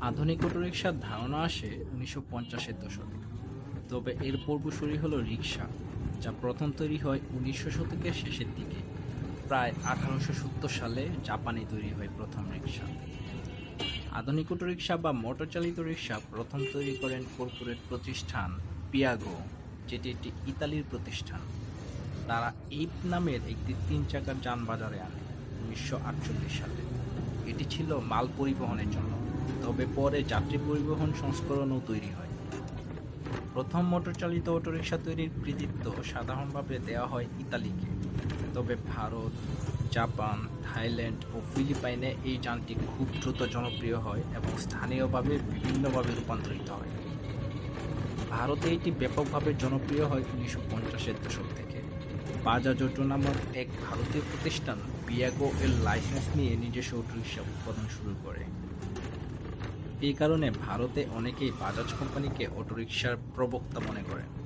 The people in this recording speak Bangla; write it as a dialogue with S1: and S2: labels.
S1: আধুনিক অটোরিকশার ধারণা আসে উনিশশো পঞ্চাশের দশকে। তবে এর পূর্বসূরি হল রিক্সা যা প্রথম তৈরি হয় উনিশশো শতকের শেষের দিকে। প্রায় আঠারোশো সত্তর সালে জাপানে তৈরি হয় প্রথম রিক্সা আধুনিক অটোরিকশা বা মোটর চালিত রিক্সা প্রথম তৈরি করেন কর্পোরেট প্রতিষ্ঠান পিয়াগো, যেটি একটি ইতালির প্রতিষ্ঠান। তারা এইপ নামের একটি তিন চাকার যান বাজারে আনে উনিশশো আটচল্লিশ সালে। এটি ছিল মাল পরিবহনের জন্য। তবে পরে যাত্রী পরিবহন সংস্করণও তৈরি হয়। প্রথম মোটর চালিত অটোরিকশা তৈরির কৃতিত্ব সাধারণভাবে দেওয়া হয় ইতালিকে। তবে ভারত, জাপান, থাইল্যান্ড ও ফিলিপাইনে এই যানটি খুব দ্রুত জনপ্রিয় হয় এবং স্থানীয়ভাবে বিভিন্নভাবে রূপান্তরিত হয়। ভারতে এটি ব্যাপকভাবে জনপ্রিয় হয় উনিশশো পঞ্চাশের দশক থেকে। বাজাজ অটো নামক এক ভারতীয় প্রতিষ্ঠান বিয়াগো এর লাইসেন্স নিয়ে নিজস্ব অটোরিকশা উৎপাদন শুরু করে। এই কারণে ভারতে অনেকেই বাজাজ কোম্পানিকে অটোরিকশার প্রবক্তা মনে করেন।